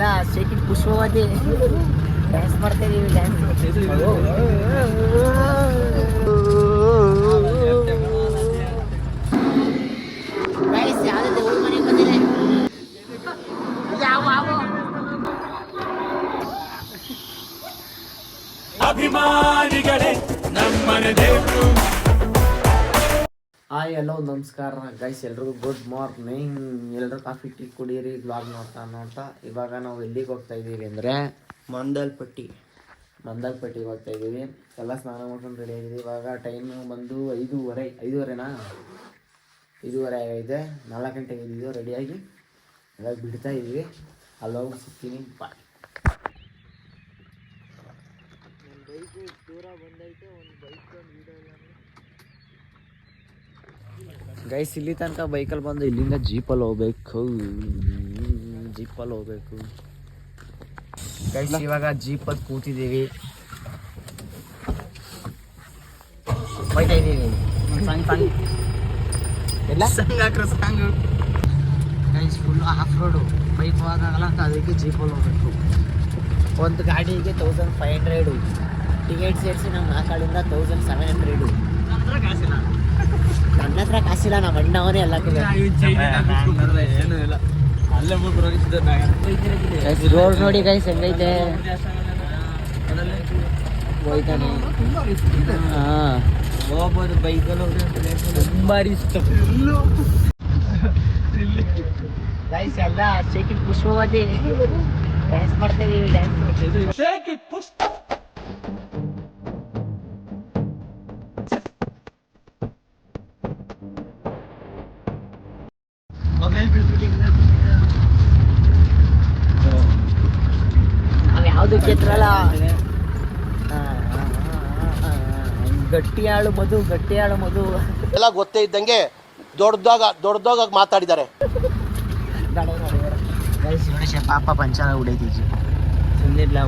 ಎಲ್ಲ ಶೇಕಿಟ್ ಪುಷ್ಪವತಿ ಡ್ಯಾನ್ಸ್ ಮಾಡ್ತಾ ಇದೀವಿ ಡ್ಯಾನ್ಸ್ ಹಾಯ್ ಹಲೋ ನಮಸ್ಕಾರ. ಗೈಸ್ ಎಲ್ರಿಗೂ ಗುಡ್ ಮಾರ್ನಿಂಗ್ ಎಲ್ಲರೂ ಕಾಫಿ ಟೀ ಕುಡೀರಿ ಬ್ಲಾಗ್ ನೋಡ್ತಾ ನೋಡ್ತಾ. ಇವಾಗ ನಾವು ಎಲ್ಲಿಗೆ ಹೋಗ್ತಾ ಇದ್ದೀವಿ ಅಂದರೆ ಮಂದಲ್ಪಟ್ಟಿ ಮಂದಲ್ಪಟ್ಟಿಗೆ ಹೋಗ್ತಾ ಇದ್ದೀವಿ. ಎಲ್ಲ ಸ್ನಾನ ಮಾಡ್ಕೊಂಡು ರೆಡಿ ಆಗಿದ್ದೀವಿ. ಇವಾಗ ಟೈಮು ಬಂದು ಐದೂವರೆ ಐದೂವರೆನಾ? ಐದೂವರೆ ಆಗೈತೆ. ನಾಲ್ಕು ಗಂಟೆಗೆ ಇದ್ದೀವಿ ರೆಡಿಯಾಗಿ ಇವಾಗ ಬಿಡ್ತಾ ಇದ್ದೀವಿ. ಅಲ್ಲೋಗಿ ಸಿಗ್ತೀನಿ. ಬಾಯ್ ಗೈಸ್ ಇಲ್ಲಿ ತನಕ ಬೈಕಲ್ಲಿ ಬಂದು ಇಲ್ಲಿಂದ ಜೀಪಲ್ಲಿ ಹೋಗ್ಬೇಕು. ಜೀಪಲ್ಲಿ ಹೋಗ್ಬೇಕು. ಗೈಸ್ ಇವಾಗ ಜೀಪಲ್ಲಿ ಕೂತಿದ್ದೀವಿ. ಹೋಯ್ತಾ ಇದ್ದೀವಿ. ಸಾಂಗ್ ಸಾಂಗ್ ಎಲ್ಲ guys full off road bike ಹೋಗಲ್ಲ ಅಂತ ಅದಕ್ಕೆ ಜೀಪಲ್ಲಿ ಹೋಗ್ಬೇಕು. ಒಂದು ಗಾಡಿಗೆ ತೌಸಂಡ್ ಫೈವ್ ಹಂಡ್ರೆಡು ಟಿಕೆಟ್ ಸೇರಿಸಿ ನಮ್ಮ ಕಡೆಯಿಂದ ತೌಸಂಡ್ ಸೆವೆನ್ ಹಂಡ್ರೆಡು ನನ್ನ ಹತ್ರ ಕಾಸಿಲ್ಲ ನಮ್ಮ ಅಣ್ಣ ಅವನೇ ಎಲ್ಲ ರೋಡ್ ನೋಡಿ ಗೈಸ್ ಹೆಂಗೈತೆ? ಹೋಯ್ತಾನೆ. ಹೋಗ್ಬೋದು ಬೈಕಲ್ಲಿ ತುಂಬಾ ಇಷ್ಟ ಗೈಸ್ ಎಲ್ಲ ಶೇಕಿಟ್ ಪುಷ್ಪವತಿ ಡ್ಯಾನ್ಸ್ ಮಾಡ್ತಾ ಇದೀವಿ ಡ್ಯಾನ್ಸ್ ನಾವ್ ಗಟ್ಟಿಯಾಳು ಮಧು ಗಟ್ಟಿಯಾಳು ಮಧು. ಎಲ್ಲ ಗೊತ್ತೇ ಇದ್ದಂಗೆ ದೊಡ್ಡದಾಗ ದೊಡ್ಡದಾಗ ಮಾತಾಡಿದ್ದಾರೆ. ಪಾಪ ಪಂಚಾಲ ಉಡೈತೀಜಿ ಸುಮ್ಮನಿಲ್ಲ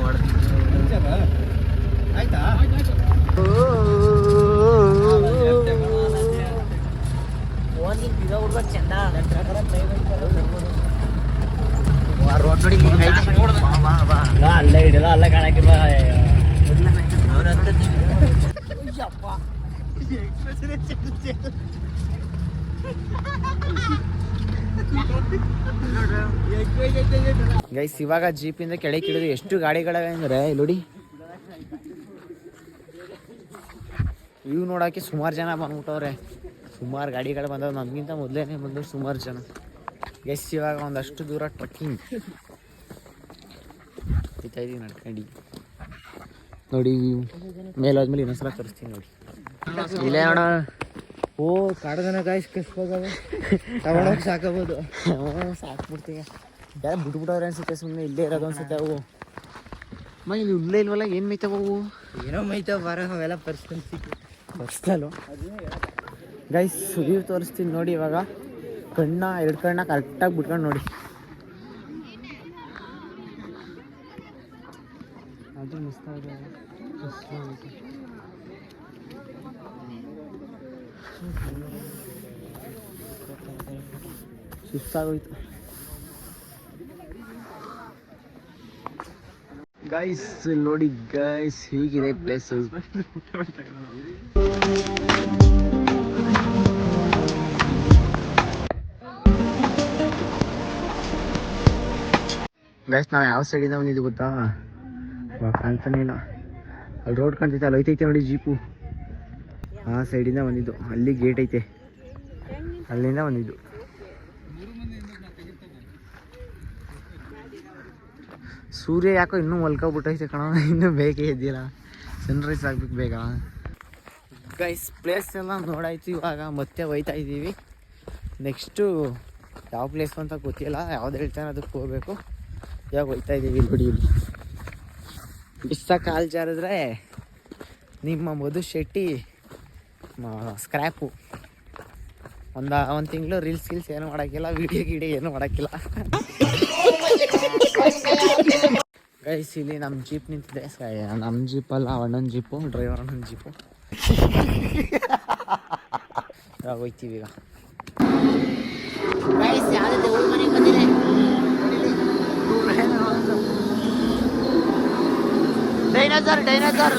ಹುಡುಗ ಚಂದ. ಅಲ್ಲೇ ಗೈಸ್ ಇವಾಗ ಜೀಪಿಂದ ಕೆಳಗೆ ಇಳಿದು ಎಷ್ಟು ಗಾಡಿಗಳವೆ ಅಂದ್ರೆ ಇಲ್ಲಿ ನೋಡಿ. ವ್ಯೂ ನೋಡೋಕೆ ಸುಮಾರು ಜನ ಬಂದ್ಬಿಟ್ಟವ್ರೆ. ಸುಮಾರು ಗಾಡಿಗಳು ಬಂದವು. ನಮಗಿಂತ ಮೊದಲೇನೆ ಬಂದು ಸುಮಾರು ಜನ. ಗೈಸ್ ಇವಾಗ ಒಂದಷ್ಟು ದೂರ ಟ್ರಕ್ಕಿಂಗ್ ಇತ್ತಾ ಇದೀವಿ ನಡ್ಕೊಂಡು. ನೋಡಿ ಮೇಲಾದ್ಮೇಲೆ ಇನ್ನೊಂದ್ಸಲ ತೋರಿಸ್ತೀನಿ ನೋಡಿ. ಇಲ್ಲೇ ಅಣ್ಣ ಓ ಕಾಡದನ ಗಾಯ್ಸ್ ಕಸ್ಬೋದವ ತಗೊಳಕ್ ಸಾಕಬಹುದು ಸಾಕ್ಬಿಡ್ತೀಗ ಯಾರು ಬಿಟ್ಬಿಟ್ಟವ್ರೆ ಅನ್ಸುತ್ತೆ ಸುಮ್ಮನೆ ಇಲ್ಲೇ ಇರೋದು ಅನ್ಸುತ್ತೆ ಅವು ಮ ಇಲ್ಲಿ ಇಲ್ಲೇ ಇಲ್ವಲ್ಲ ಏನು ಮೇಯ್ತಾವ ಅವು ಏನೋ ಮೈತಾವ ಬರ ಅವೆಲ್ಲ ಪರ್ಸನಲ್ ಬರ್ಸ್ತಲ್ವ ಗೈಸ್ ಸುದೀವ್ ತೋರಿಸ್ತೀನಿ ನೋಡಿ ಇವಾಗ. ಕಣ್ಣ ಎರಡು ಕಣ್ಣ ಕರೆಕ್ಟಾಗಿ ಬಿಟ್ಕೊಂಡು ನೋಡಿ. ಅದು ಮಿಸ್ ಸುಸ್ತಾಗೋಯ್ತು. ಗೈಸ್ ನೋಡಿ ಗೈಸ್ ಹೀಗಿದೆ ಪ್ಲೇಸ್ ಗೈಸ್ ನಾವು ಯಾವ ಸೈಡಿಂದ ಬಂದಿದ್ದು ಗೊತ್ತಾ? ಕಾಣ್ತಾನೆ ಇಲ್ಲ ಅಲ್ಲಿ ರೋಡ್ ಕಾಣ್ತೈತೆ, ಅಲ್ಲಿ ಐತೈತೆ ನೋಡಿ ಜೀಪು ಆ ಸೈಡಿಂದ ಬಂದಿದ್ದು. ಅಲ್ಲಿ ಗೇಟ್ ಐತೆ. ಅಲ್ಲಿಂದ ಬಂದಿದ್ದು. ಸೂರ್ಯ ಯಾಕೋ ಇನ್ನೂ ಮಲ್ಕೊಬಿಟ್ಟೈತೆ ಕಣ. ಇನ್ನೂ ಬೇಕೇ ಇದ್ದಿಲ್ಲ ಸನ್ರೈಸ್ ಆಗ್ಬೇಕು ಬೇಗ. ಗೈಸ್ ಪ್ಲೇಸ್ ಎಲ್ಲ ನೋಡಾಯ್ತು ಇವಾಗ. ಮತ್ತೆ ಹೋಯ್ತಾ ಇದ್ದೀವಿ. ನೆಕ್ಸ್ಟು ಯಾವ ಪ್ಲೇಸ್ ಅಂತ ಗೊತ್ತಿಲ್ಲ. ಯಾವ್ದು ಹೇಳ್ತಾನೆ ಅದಕ್ಕೆ ಹೋಗ್ಬೇಕು. ಇವಾಗ ಹೋಯ್ತಾ ಇದ್ದೀವಿ ಇಲ್ಲಿ. ಬಿಸ್ತ ಕಾಲು ಜಾರಿದ್ರೆ ನಿಮ್ಮ ಮಧು ಶೆಟ್ಟಿ ಸ್ಕ್ರ್ಯಾಪು ಒಂದು ಒಂದು ತಿಂಗಳು ರೀಲ್ಸ್ ಗೀಲ್ಸ್ ಏನು ಮಾಡೋಕ್ಕಿಲ್ಲ ವಿಡಿಯೋ ಗಿಡಿಯೋ ಏನು ಮಾಡೋಕ್ಕಿಲ್ಲ. ಗೈಸ್ ಇಲ್ಲಿ ನಮ್ಮ ಜೀಪ್ ನಿಂತಿದೆ. ನಮ್ಮ ಜೀಪಲ್ಲ ಅಣ್ಣನ ಜೀಪು ಡ್ರೈವರ್ ಅಣ್ಣನ ಜೀಪು. ಇವಾಗ ಹೋಯ್ತೀವಿ ಈಗ. ಗೈಸ್ ಯಾವುದೇ ಮನೆಗೆ ಬಂದಿದೆ. ಡೈನೋಸರ್ ಡೈನೋಸರ್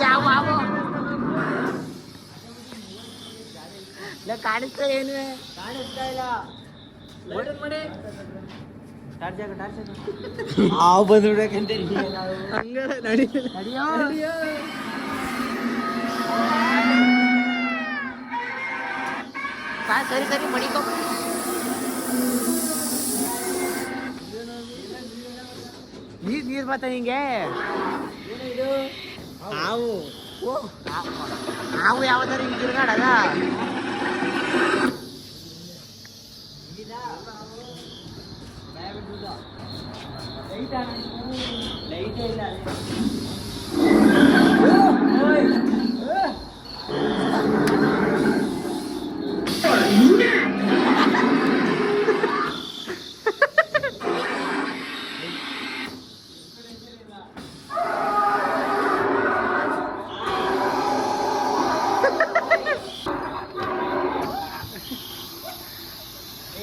ಯಾವ ಯಾವ ಇಲ್ಲ ಕಾಣಿಸ್ತಾ ಏನು ಕಾಣಿಸ್ತಾ ಇಲ್ಲ ಲೈಟ್ ಮಾಡಿ ಹಾವು ஆ சரி சரி படிக்கும் நீர் நீர் பார்த்தா நீங்க? ஆவு. ஓ ஆவு யாவதாரு இருக்கிறாடா லைட்டா லைட்டே இல்லை